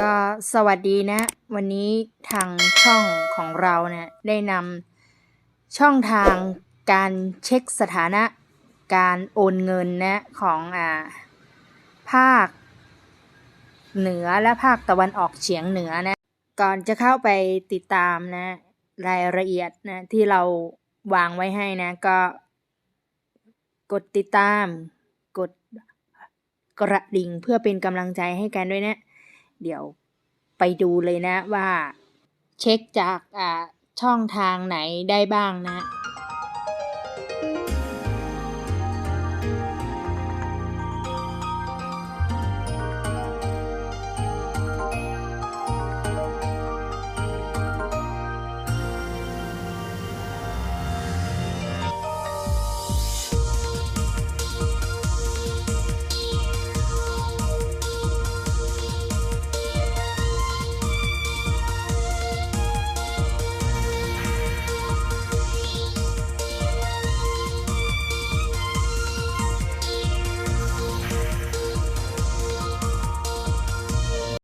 ก็สวัสดีนะ วันนี้ทางช่องของเราเนี่ยได้นำช่องทางการเช็คสถานะการโอนเงินนะของอ่าภาค เหนือและภาคตะวันออกเฉียงเหนือนะ ก่อนจะเข้าไปติดตามนะ รายละเอียดนะที่เราวางไว้ให้นะก็ กดติดตาม กดกระดิ่งเพื่อเป็นกำลังใจให้กันด้วยนะ เดี๋ยวไปดูเลยนะว่า เช็คจากอ่าช่องทางไหนได้บ้างนะ